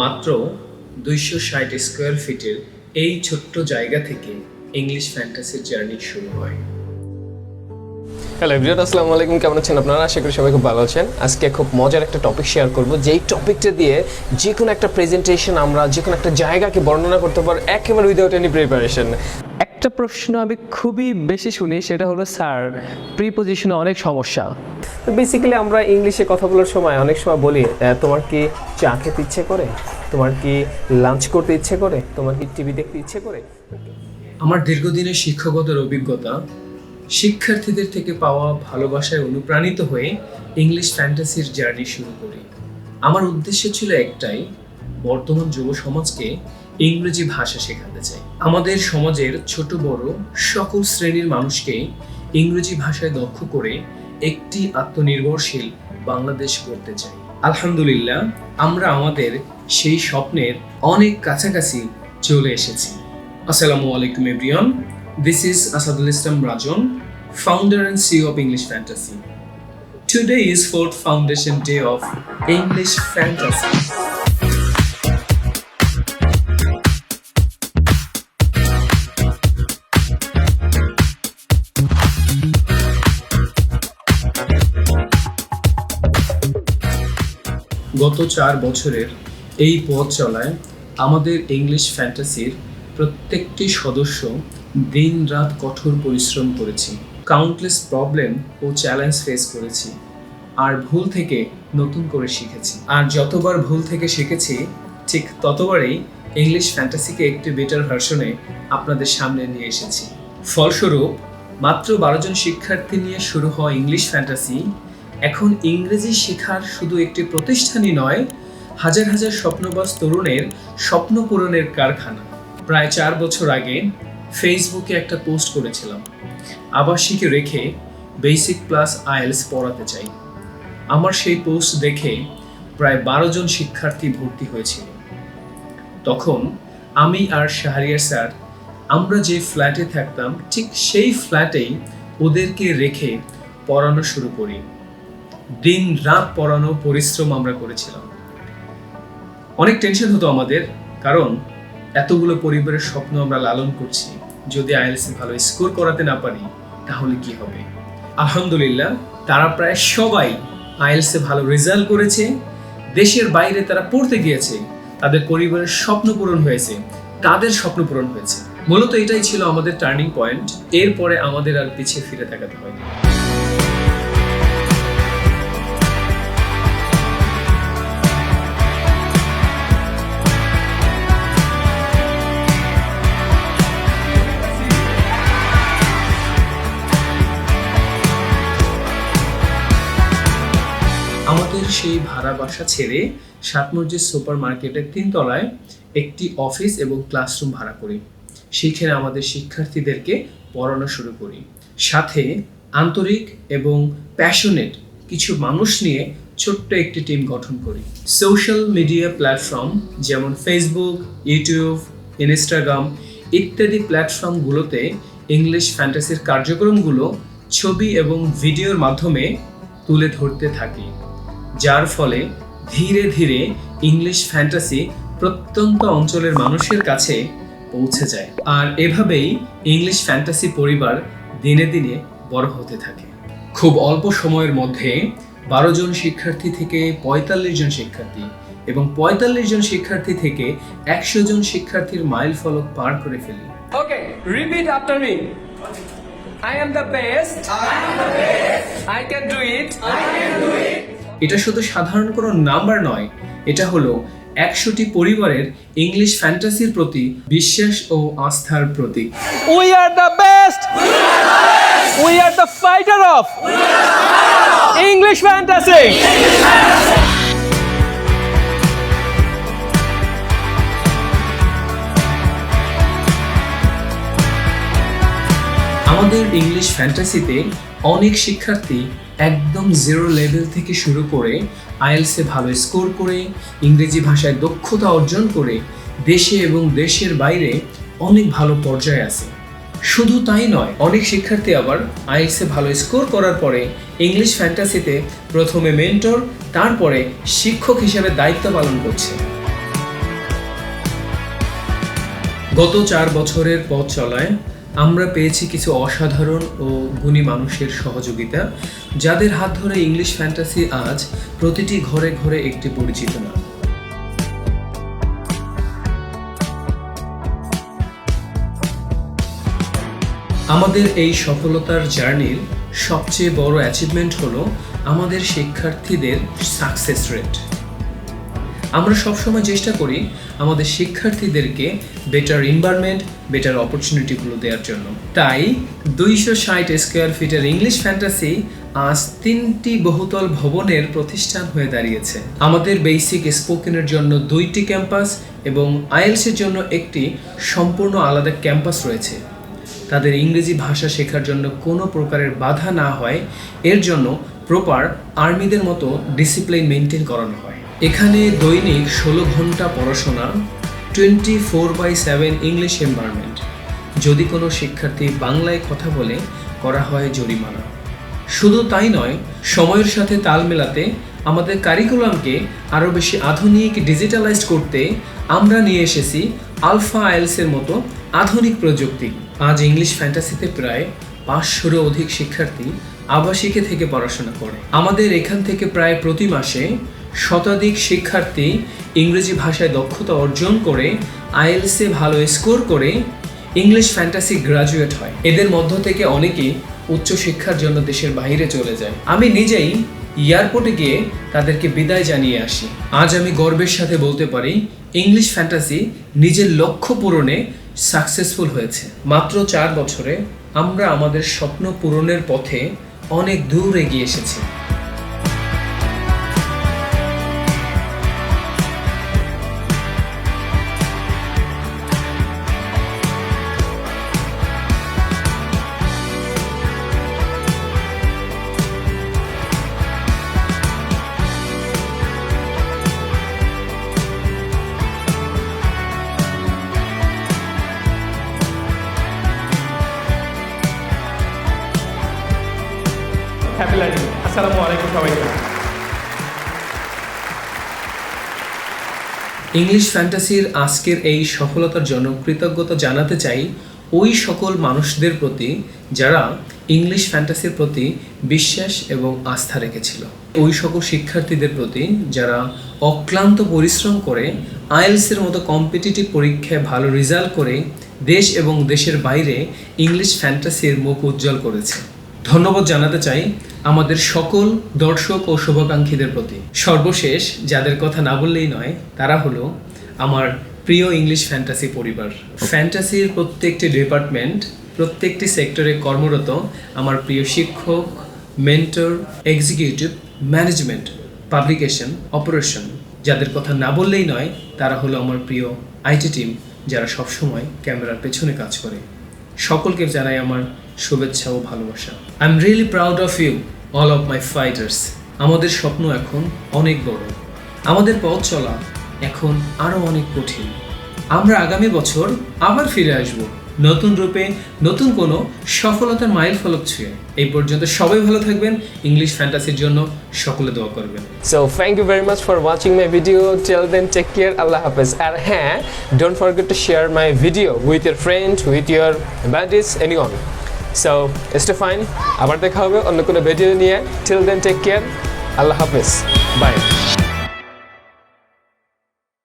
মাত্র দুইশো ষাট স্কোয়ার ফিটের এই ছোট্ট জায়গা থেকে ইংলিশ ফ্যান্টাসির জার্নি শুরু হয়। হ্যালো এভরিওয়ান আসসালামু আলাইকুম, কেমন আছেন আপনারা? আশা করি সবাই খুব ভালো আছেন। আজকে খুব মজার একটা টপিক শেয়ার করব, যেই টপিকটা দিয়ে যে কোনো একটা প্রেজেন্টেশন আমরা যে কোনো একটা জায়গাকে বর্ণনা করতে পারব, একেবারে উইদাউট এনি প্রিপারেশন একটা প্রশ্ন আমি খুবই বেশি শুনি সেটা হলো স্যার প্রিপোজিশনে অনেক সমস্যা। তো বেসিক্যালি আমরা ইংলিশে কথা বলার সময় অনেক সময় বলি তোমার কি চা খেতে ইচ্ছে করে? তোমার কি লাঞ্চ করতে ইচ্ছে করে? তোমার কি টিভি দেখতে ইচ্ছে করে? আমার দীর্ঘদিনের শিক্ষকতার অভিজ্ঞতা শিক্ষার্থীদের থেকে পাওয়া ভালোবাসায় অনুপ্রাণিত হয়ে ইংলিশ ফ্যান্টাসির জার্নি শুরু করি। আমার উদ্দেশ্য ছিল একটাই বর্তমান যুব সমাজকে ইংরেজি ভাষা শেখাতে চাই। আমাদের সমাজের ছোট বড় সকল শ্রেণির মানুষকে ইংরেজি ভাষায় দক্ষ করে একটি আত্মনির্ভরশীল বাংলাদেশ করতে চাই। আলহামদুলিল্লাহ, আমরা আমাদের সেই স্বপ্নের অনেক কাছাকাছি চলে এসেছি। আসসালামু আলাইকুম everyone this is Asadul Islam Rajon founder and CEO of English fantasy today is fourth foundation day of English fantasy গত চার বছরের এই পথ চলায় আমাদের ইংলিশ ফ্যান্টাসির প্রত্যেকটি সদস্য দিন রাত কঠোর পরিশ্রম করেছি কাউন্টলেস প্রবলেম ও চ্যালেঞ্জ ফেস করেছি, আর ভুল থেকে নতুন করে শিখেছি। আর যতবার ভুল থেকে শিখেছি, ঠিক ততবারই ইংলিশ ফ্যান্টাসিকে একটি বেটার ভার্সনে আপনাদের সামনে নিয়ে এসেছি। ফলস্বরূপ, মাত্র বারো জন শিক্ষার্থী নিয়ে শুরু হওয়া ইংলিশ ফ্যান্টাসি এখন ইংরেজি শেখার শুধু একটি প্রতিষ্ঠানই নয়, হাজার হাজার স্বপ্নবাস তরুণের স্বপ্ন পূরণের কারখানা। প্রায় চার বছর আগে ফেসবুকে একটা পোস্ট করেছিলাম, আবাসিকে রেখে বেসিক প্লাস আইএলস পড়াতে চাই। আমার সেই পোস্ট দেখে প্রায় বারো জন শিক্ষার্থী ভর্তি হয়েছিল। তখন আমি আর শাহরিয়ার স্যার আমরা যে ফ্ল্যাটে থাকতাম, ঠিক সেই ফ্ল্যাটেই ওদেরকে রেখে পড়ানো শুরু করি। দিন রাত পড়ানো পরিশ্রম আমরা করেছিলাম। অনেক টেনশন হতো আমাদের, কারণ এতগুলো পরিবারের স্বপ্ন আমরা লালন করছি। যদি আইএলসি ভালো স্কোর করাতে না পারি, তাহলে কি হবে? আলহামদুলিল্লাহ, তারা প্রায় সবাই আইএলসে ভালো রেজাল্ট করেছে। দেশের বাইরে তারা পড়তে গিয়েছে, তাদের পরিবারের স্বপ্ন পূরণ হয়েছে, তাদের স্বপ্ন পূরণ হয়েছে। মূলত এটাই ছিল আমাদের টার্নিং পয়েন্ট এরপরে আমাদের আর পিছিয়ে ফিরে তাকাতে হয়নি। সেই ভাড়া বাসা ছেড়ে সাত মসজিদ সুপার মার্কেটের তিনতলায় একটি অফিস এবং ক্লাসরুম ভাড়া করি। সেখানে আমাদের শিক্ষার্থীদেরকে পড়ানো শুরু করি। সাথে আন্তরিক এবং প্যাশনেট কিছু মানুষ নিয়ে ছোট্ট একটি টিম গঠন করি। সোশ্যাল মিডিয়া প্ল্যাটফর্ম যেমন ফেসবুক ইউটিউব ইনস্টাগ্রাম ইত্যাদি প্ল্যাটফর্মগুলোতে ইংলিশ ফ্যান্টাসির কার্যক্রমগুলো ছবি এবং ভিডিওর মাধ্যমে তুলে ধরতে থাকি। যার ফলে ধীরে ধীরে ইংলিশ ফ্যান্টাসি প্রত্যন্ত অঞ্চলের মানুষের কাছে পৌঁছে যায়। আর এভাবেই ইংলিশ ফ্যান্টাসি পরিবার দিনে দিনে বড় হতে থাকে। খুব অল্প সময়ের মধ্যে বারো জন শিক্ষার্থী থেকে পঁয়তাল্লিশ জন শিক্ষার্থী এবং পঁয়তাল্লিশ জন শিক্ষার্থী থেকে একশো জন শিক্ষার্থীর মাইল ফলক পার করে ফেলি। Okay repeat after me I am the best I am the best I can do it এটা শুধু সাধারণ কোনো নাম্বার নয়, এটা হলো একশোটি পরিবারের ইংলিশ ফ্যান্টাসির প্রতি বিশ্বাস ও আস্থার প্রতীক। We are the best we are the fighter of English fantasy English ফ্যান্টাসিতে অনেক শিক্ষার্থী একদম জিরো লেভেল থেকে শুরু করে আইএলসে ভালো স্কোর করে, ইংরেজি ভাষায় দক্ষতা অর্জন করে দেশে এবং দেশের বাইরে অনেক ভালো পর্যায়ে আছে। শুধু তাই নয়, অনেক শিক্ষার্থী আবার আইএলসে ভালো স্কোর করার পরে ইংলিশ ফ্যান্টাসিতে প্রথমে মেন্টর তারপরে শিক্ষক হিসেবে দায়িত্ব পালন করছে। গত চার বছরের পথ চলায় আমরা পেয়েছি কিছু অসাধারণ ও গুণী মানুষের সহযোগিতা, যাদের হাত ধরে ইংলিশ ফ্যান্টাসি আজ প্রতিটি ঘরে ঘরে একটি পরিচিত নাম আমাদের এই সফলতার জার্নির সবচেয়ে বড় অ্যাচিভমেন্ট হলো আমাদের শিক্ষার্থীদের সাকসেস রেট আমরা সবসময় চেষ্টা করি আমাদের শিক্ষার্থীদেরকে বেটার এনভায়রনমেন্ট বেটার অপরচুনিটিগুলো দেওয়ার জন্য। তাই দুইশো ষাট স্কোয়ার ফিটের ইংলিশ ফ্যান্টাসি আজ তিনটি বহুতল ভবনের প্রতিষ্ঠান হয়ে দাঁড়িয়েছে। আমাদের বেসিক স্পোকেনের জন্য দুইটি ক্যাম্পাস এবং আইএলসের জন্য একটি সম্পূর্ণ আলাদা ক্যাম্পাস রয়েছে। তাদের ইংরেজি ভাষা শেখার জন্য কোনো প্রকারের বাধা না হয়। এর জন্য প্রপার আর্মিদের মতো ডিসিপ্লিন মেনটেন করানো হয়। এখানে দৈনিক ষোলো ঘণ্টা পড়াশোনা twenty four by seven English environment যদি কোনো শিক্ষার্থী বাংলায় কথা বলে, করা হয় জরিমানা। শুধু তাই নয়, সময়ের সাথে তাল মেলাতে আমাদের কারিকুলামকে আরও বেশি আধুনিক ডিজিটালাইজড করতে আমরা নিয়ে এসেছি আলফা আইএলসের মতো আধুনিক প্রযুক্তি। আজ ইংলিশ ফ্যান্টাসিতে প্রায় পাঁচশোরও অধিক শিক্ষার্থী আবাসিকে থেকে পড়াশোনা করে। আমাদের এখান থেকে প্রায় প্রতি মাসে শতাধিক শিক্ষার্থী ইংরেজি ভাষায় দক্ষতা অর্জন করে আইএলসে ভালো স্কোর করে ইংলিশ ফ্যান্টাসি গ্রাজুয়েট হয়। এদের মধ্য থেকে অনেকেই উচ্চশিক্ষার জন্য দেশের বাইরে চলে যায়। আমি নিজেই এয়ারপোর্টে গিয়ে তাদেরকে বিদায় জানিয়ে আসি। আজ আমি গর্বের সাথে বলতে পারি, ইংলিশ ফ্যান্টাসি নিজের লক্ষ্য পূরণে সাকসেসফুল হয়েছে। মাত্র চার বছরে আমরা আমাদের স্বপ্ন পূরণের পথে অনেক দূর এগিয়ে এসেছি। আলাইকুম সবাইকে। ইংলিশ ফ্যান্টাসির আজকের এই সফলতার জন্য কৃতজ্ঞতা জানাতে চাই ওই সকল মানুষদের প্রতি যারা ইংলিশ ফ্যান্টাসির প্রতি বিশ্বাস এবং আস্থা রেখেছিল। ওই সকল শিক্ষার্থীদের প্রতি যারা অক্লান্ত পরিশ্রম করে আইএলসের মতো কম্পিটিটিভ পরীক্ষায় ভালো রেজাল্ট করে দেশ এবং দেশের বাইরে ইংলিশ ফ্যান্টাসির মুখ উজ্জ্বল করেছে। ধন্যবাদ জানাতে চাই আমাদের সকল দর্শক ও শুভাকাঙ্ক্ষীদের প্রতি। সর্বশেষ, যাদের কথা না বললেই নয়, তারা হলো আমার প্রিয় ইংলিশ ফ্যান্টাসি পরিবার। ফ্যান্টাসির প্রত্যেকটি ডিপার্টমেন্ট, প্রত্যেকটি সেক্টরে কর্মরত আমার প্রিয় শিক্ষক, mentor, executive, management, publication, operation. যাদের কথা না বললেই নয়, তারা হলো আমার প্রিয় আইটি টিম, যারা সবসময় ক্যামেরার পেছনে কাজ করে। সকলকে জানাই আমার শুভেচ্ছা ও ভালোবাসা I am really proud of you all of my fighters আমাদের স্বপ্ন এখন অনেক বড় আমাদের পথ চলা এখন আরও অনেক কঠিন আমরা আগামী বছর আবার ফিরে আসব নতুন রূপে নতুন কোনো সফলতার মাইল ফলক ছুঁয়ে এই পর্যন্ত সবাই ভালো থাকবেন ইংলিশ ফ্যান্টাসির জন্য সকলে দোয়া করবেন So thank you very much for watching my video. Till then, take care. Allah Hafiz. And হ্যাঁ, don't forget to share my video with your friend, with your buddies, anyone. So as to fine আবার দেখা হবে অন্য কোনো video নিয়ে। Till then take care আল্লাহ হাফিজ। By